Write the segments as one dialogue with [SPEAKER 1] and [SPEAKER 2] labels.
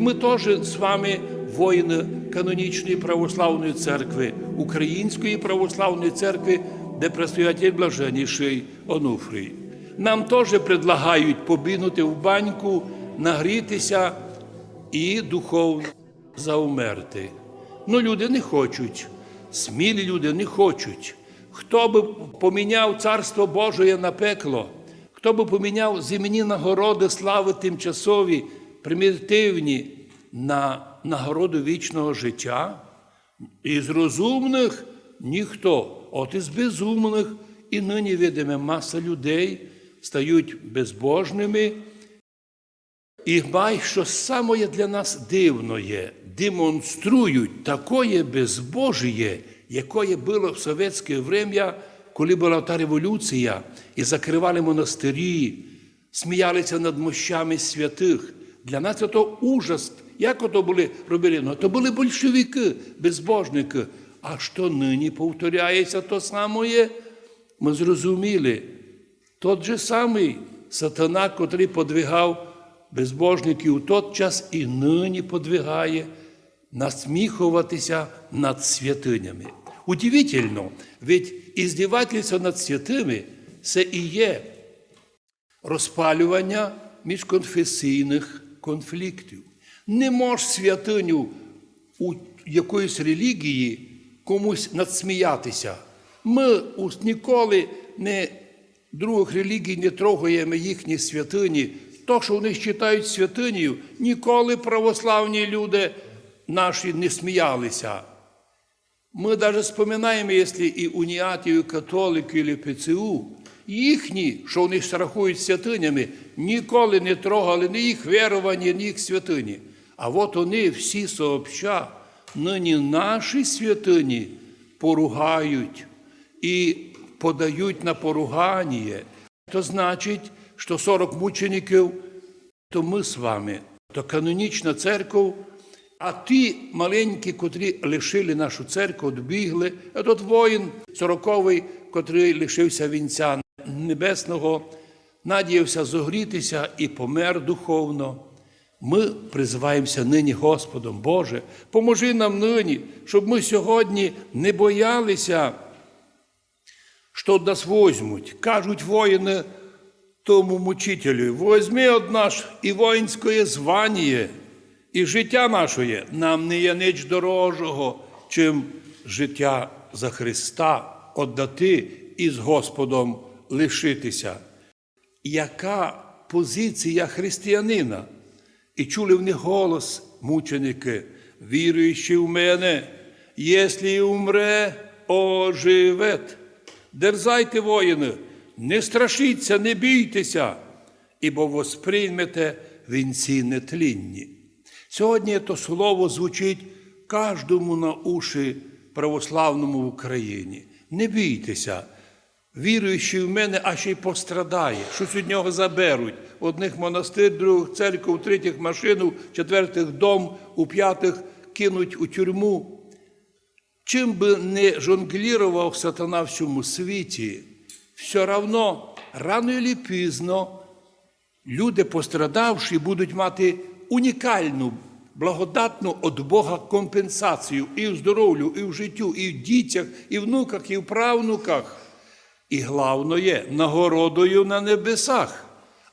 [SPEAKER 1] Ми теж з вами воїни канонічної православної церкви, Української православної церкви, де предстоятель блаженніший Онуфрій. Нам теж предлагають побігнути в баньку, нагрітися і духовно заумерти. Ну, люди не хочуть, смілі люди не хочуть. Хто би поміняв царство Божє на пекло, хто би поміняв земні нагороди слави тимчасові, примітивні на нагороду вічного життя? Із розумних ніхто, от із безумних і нині видиме маса людей стають безбожними. І май, що саме для нас дивно є, демонструють такое безбожіє, якое було в совєтське время, коли була та революція, і закривали монастирі, сміялися над мощами святих. Для нас це ужас. Як ото були робили? Ну, то були большевики, безбожники. А що нині повторяється то саме, ми зрозуміли. Тот же самий сатана, котрий подвигав безбожників у той час і нині подвигає насміхуватися над святинями. Удивительно, ведь іздівательство над святими це і є розпалювання міжконфесійних конфліктів. Не мож святиню у якоїсь релігії комусь надсміятися. Ми ніколи не других релігій не трогаємо їхні святині. То, що вони вважають святинею, ніколи православні люди наші не сміялися. Ми навіть споминаємо, якщо і уніатію, католики, і ПЦУ, їхні, що вони ж рахують святинями, ніколи не трогали ні їх вірування, ні їх святині. А от вони всі сообща, нині наші святині поругають і подають на поругання. То значить, що 40 мучеників, то ми з вами, то канонічна церква, а ті маленькі, котрі лишили нашу церкву, добігли, а тут воїн сороковий, котрий лишився вінця небесного, надіявся зогрітися і помер духовно. Ми призиваємося нині Господом, Боже, поможи нам нині, щоб ми сьогодні не боялися, що нас возьмуть. Кажуть воїни тому мучителю, возьми од наш і воїнське звання, і життя наше нам не є ніч дорожого, чим життя за Христа отдати і з Господом лишитися. Яка позиція християнина? І чули в них голос мученики, віруючи в мене, якщо і умре, оживет. Дерзайте, воїни, не страшіться, не бійтеся, ібо восприймете вінці нетлінні. Сьогодні то слово звучить кожному на уші православному в Україні. Не бійтеся, віруючий в мене, а ще й пострадає, щось від нього заберуть. Одних монастир, других церкву, у третіх машину, четвертих дом, у п'ятих кинуть у тюрму. Чим би не жонглірував сатана в цьому світі, все равно, рано чи пізно, люди, пострадавши, будуть мати унікальну, благодатну від Бога компенсацію і в здоров'ю, і в життю, і в дітях, і внуках, і в правнуках. Головне є нагородою на небесах.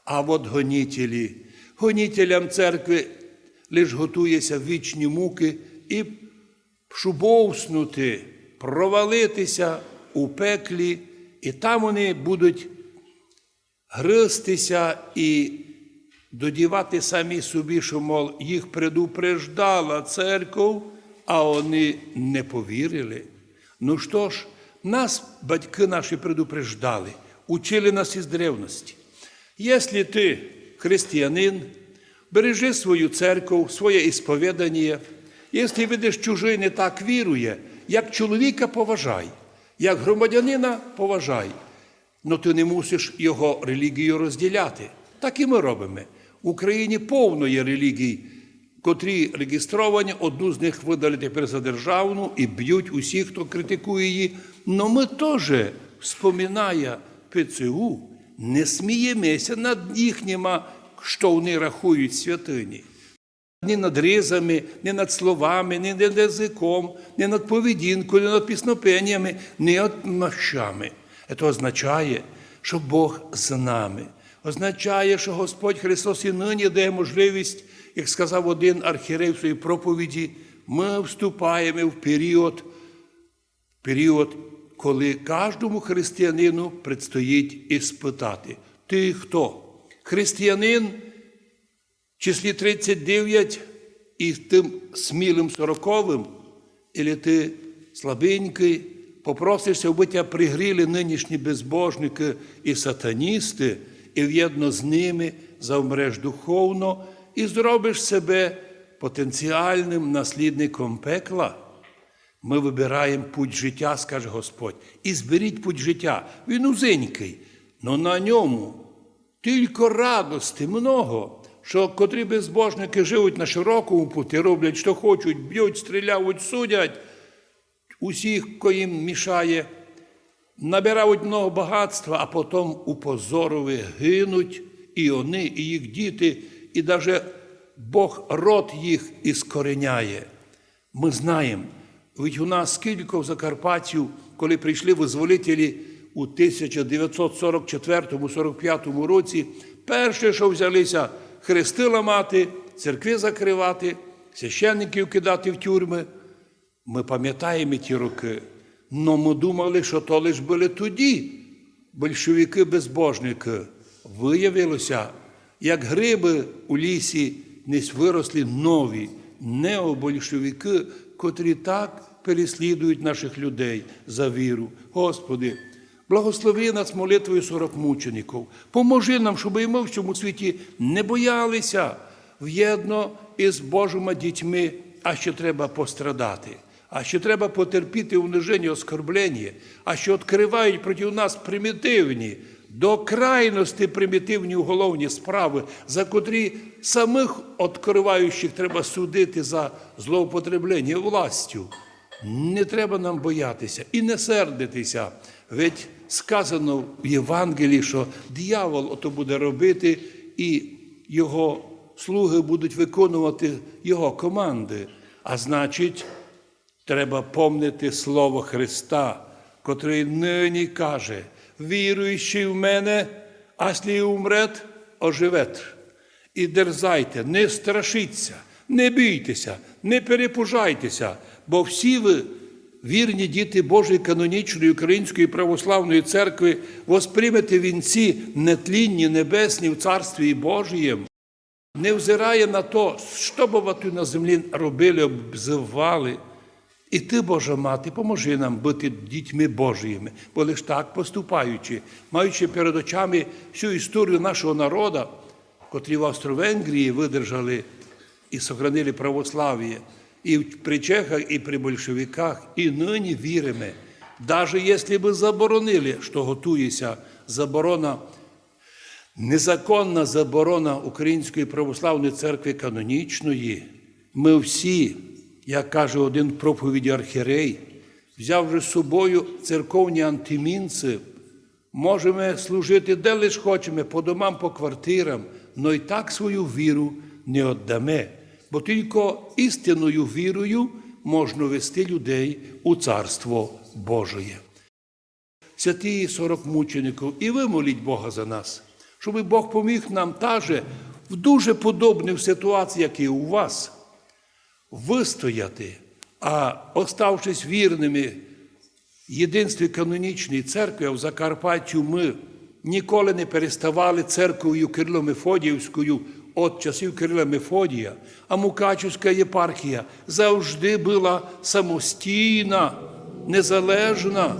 [SPEAKER 1] А от гонітелі, гонітелям церкви лиш готується вічні муки і шубовснути, провалитися у пеклі, і там вони будуть гристися і додівати самі собі, що, мов, їх предупреждала церков, а вони не повірили. Ну що ж, нас батьки наші предупреждали, учили нас із древності. Якщо ти християнин, бережи свою церкву, своє ісповідання. Якщо видиш, чужий не так вірує, як чоловіка поважай, як громадянина поважай. Ну ти не мусиш його релігію розділяти. Так і ми робимо. В Україні повно є релігій, котрі реєстровані, одну з них видали тепер за державну і б'ють усіх, хто критикує її. Но ми теж, вспоминая ПЦУ, не сміємося над їхніми, що вони рахують святині. ні над ризами, ні над словами, ні над язиком, ні над поведінкою, ні над піснопеннями, ні над нощами. Це означає, що Бог з нами. Означає, що Господь Христос і нині дає можливість, як сказав один архірей в своїй проповіді, ми вступаємо в період, період, коли кожному християнину предстоїть іспитати. Ти хто? Християнин в числі 39 і тим смілим сороковим, і ти слабенький, попросишся, тебе пригріли нинішні безбожники і сатаністи, і в'єдно з ними завмреш духовно і зробиш себе потенціальним наслідником пекла. Ми вибираємо путь життя, скаже Господь, і зберіть путь життя. Він узенький, але на ньому тільки радости много, що котрі безбожники живуть на широкому путі, роблять, що хочуть, б'ють, стріляють, судять, усіх, хто їм мішає, набирають много багатства, а потім у позорові гинуть і вони, і їх діти, і навіть Бог род їх іскореняє. Ми знаємо, ведь у нас скільки в Закарпаттю, коли прийшли визволителі у 1944-45 році, перше, що взялися, хрести ламати, церкви закривати, священників кидати в тюрми. Ми пам'ятаємо ті роки, але ми думали, що то лише були тоді большевики-безбожники. Виявилося, як гриби у лісі десь виросли нові необольшевики, котрі так переслідують наших людей за віру. Господи, благослови нас молитвою сорок мучеників. Поможи нам, щоб і ми в цьому світі не боялися в'єдно із Божими дітьми, а що треба пострадати. А що треба потерпіти униження, оскорблення, а що відкривають проти нас примітивні, до крайності примітивні уголовні справи, за котрі самих відкриваючих треба судити за злоупотреблення властю. Не треба нам боятися і не сердитися. Ведь сказано в Євангелії, що диявол ото буде робити, і його слуги будуть виконувати його команди. А значить, Треба помнити Слово Христа, котрий нині каже, віруючий в мене, а слі умрет, оживет. І дерзайте, не страшіться, не бійтеся, не перепужайтеся, бо всі ви, вірні діти Божої канонічної Української православної церкви, восприймете вінці нетлінні, небесні в Царстві Божієм. Не взирає на то, що б ви на землі робили, обзивали. І ти, Божа мати, поможи нам бути дітьми Божіїми, бо лиш так поступаючи, маючи перед очами всю історію нашого народу, котрі в Австро-Венгрії видержали і сохранили православ'я, і при чехах, і при большевиках, і нині віримо, навіть якщо б заборонили, що готується заборона, незаконна заборона Української православної церкви канонічної, ми всі як каже один в проповіді архірей, взявши з собою церковні антимінці, можемо служити де лиш хочемо, по домам, по квартирам, но й так свою віру не віддаме, бо тільки істинною вірою можна вести людей у Царство Божоє. Святі сорок мучеників, і ви моліть Бога за нас, щоб Бог поміг нам теж в дуже подобних ситуаціях, як і у вас вистояти, а оставшись вірними єдинстві канонічної церкви, а в Закарпаттю ми ніколи не переставали церквою Кирило-Мефодіївською від часів Кирила Мефодія, а Мукачівська єпархія завжди була самостійна, незалежна,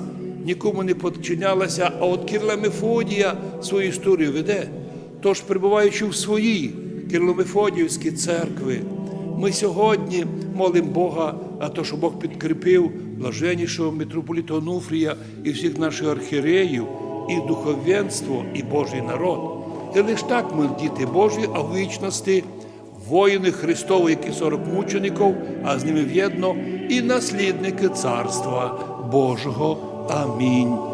[SPEAKER 1] нікому не підчинялася, а от Кирила Мефодія свою історію веде. Тож, перебуваючи в своїй Кирило-Мефодіївській церкви, ми сьогодні молимо Бога, а то, що Бог підкріпив блаженнішого митрополіта Онуфрія і всіх наших архіреїв, і духовенство, і Божий народ. І лише так ми діти Божі, а в вічності воїни Христові, які сорок мучеників, а з ними в'єдно і наслідники Царства Божого. Амінь.